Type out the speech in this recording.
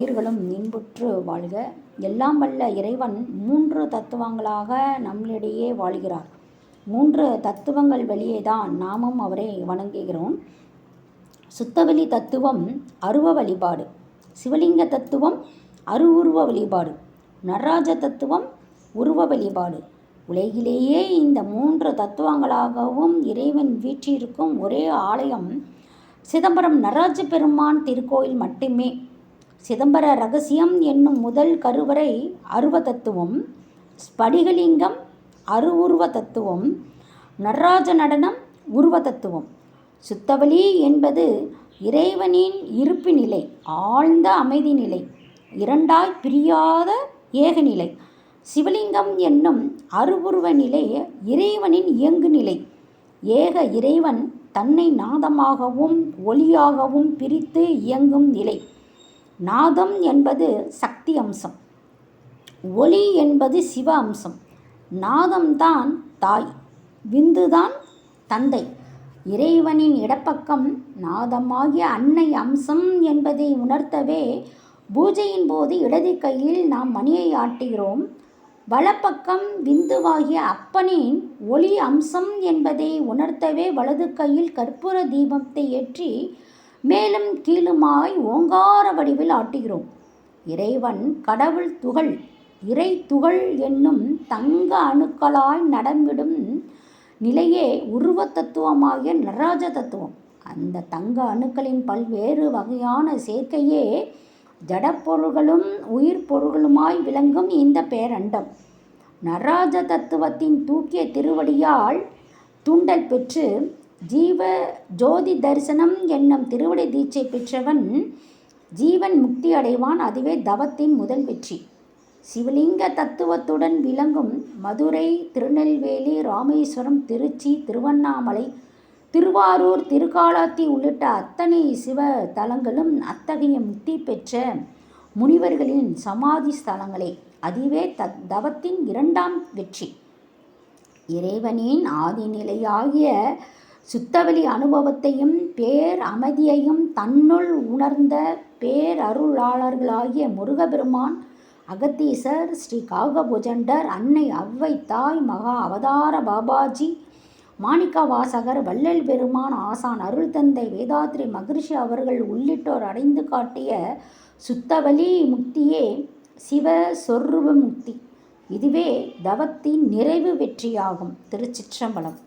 உயிர்களும் இன்புற்று வாழ்க. எல்லாம் வல்ல இறைவன் மூன்று தத்துவங்களாக நம்மளிடையே வாழ்கிறார். மூன்று தத்துவங்கள் வெளியே தான் நாமும் அவரை வணங்குகிறோம். சுத்தவெளி தத்துவம் அருவ வழிபாடு. சிவலிங்க தத்துவம் அருவுருவ வழிபாடு. நடராஜ தத்துவம் உருவ வழிபாடு. உலகிலேயே இந்த மூன்று தத்துவங்களாகவும் இறைவன் வீற்றிருக்கும் ஒரே ஆலயம் சிதம்பரம் நடராஜ பெருமான் திருக்கோயில் மட்டுமே. சிதம்பர ரகசியம் என்னும் முதல் கருவறை அருவ தத்துவம் ஸ்படிகலிங்கம் அருவுருவ தத்துவம் நடராஜ நடனம் உருவ தத்துவம் சுத்தவலி என்பது இறைவனின் இருப்பு நிலை ஆழ்ந்த அமைதி நிலை இரண்டாய் பிரியாத ஏகநிலை. சிவலிங்கம் என்னும் அருவுருவ நிலை இறைவனின் இயங்கு நிலை ஏக இறைவன் தன்னை நாதமாகவும் ஒளியாகவும் பிரித்து இயங்கும் நிலை. நாதம் என்பது சக்தி அம்சம். ஒளி என்பது சிவ அம்சம். நாதம்தான் தாய் விந்துதான் தந்தை. இறைவனின் இடப்பக்கம் நாதமாகிய அன்னை அம்சம் என்பதை உணர்த்தவே பூஜையின் போது இடது கையில் நாம் மணியை ஆட்டுகிறோம். வலப்பக்கம் விந்துவாகிய அப்பனின் ஒளி அம்சம் என்பதை உணர்த்தவே வலது கையில் கற்பூர தீபத்தை ஏற்றி மேலும் கீழுமாய் ஓங்கார வடிவில் ஆட்டுகிறோம். இறைவன் கடவுள் துகள் இறை துகள் என்னும் தங்க அணுக்களாய் நடந்திடும் நிலையே உருவ தத்துவமாகிய நடராஜ தத்துவம். அந்த தங்க அணுக்களின் பல்வேறு வகையான சேர்க்கையே ஜடப்பொருள்களும் உயிர் பொருள்களுமாய் விளங்கும் இந்த பேரண்டம். நடராஜ தத்துவத்தின் தூக்கிய திருவடியால் தூண்டல் பெற்று ஜீவ ஜோதி தரிசனம் என்னும் திருவிடை தீட்சை பெற்றவன் ஜீவன் முக்தி அடைவான் அதுவே தவத்தின் முதல் வெற்றி. சிவலிங்க தத்துவத்துடன் விளங்கும் மதுரை திருநெல்வேலி ராமேஸ்வரம் திருச்சி திருவண்ணாமலை திருவாரூர் திருக்காலாத்தி உள்ளிட்ட அத்தனை சிவ தலங்களும் அத்தகைய முக்தி பெற்ற முனிவர்களின் சமாதி ஸ்தலங்களே அதுவே த தவத்தின் இரண்டாம் வெற்றி. இறைவனின் ஆதிநிலையாகிய சுத்தவெளி அனுபவத்தையும் பேர் அமைதியையும் தன்னுள் உணர்ந்த பேரருளாளர்களாகிய முருகபெருமான் அகத்தீசர் ஸ்ரீ காகபுஜண்டர் அன்னை அவ்வை தாய் மகா அவதார பாபாஜி மாணிக்க வாசகர் வள்ளல் பெருமான் ஆசான் அருள் தந்தை வேதாத்ரி மகிழ்ச்சி அவர்கள் உள்ளிட்டோர் அடைந்து காட்டிய சுத்தவழி முக்தியே சிவ சொர்ருவ முக்தி. இதுவே தவத்தின் நிறைவு வெற்றியாகும். திருச்சிற்றம்பலம்.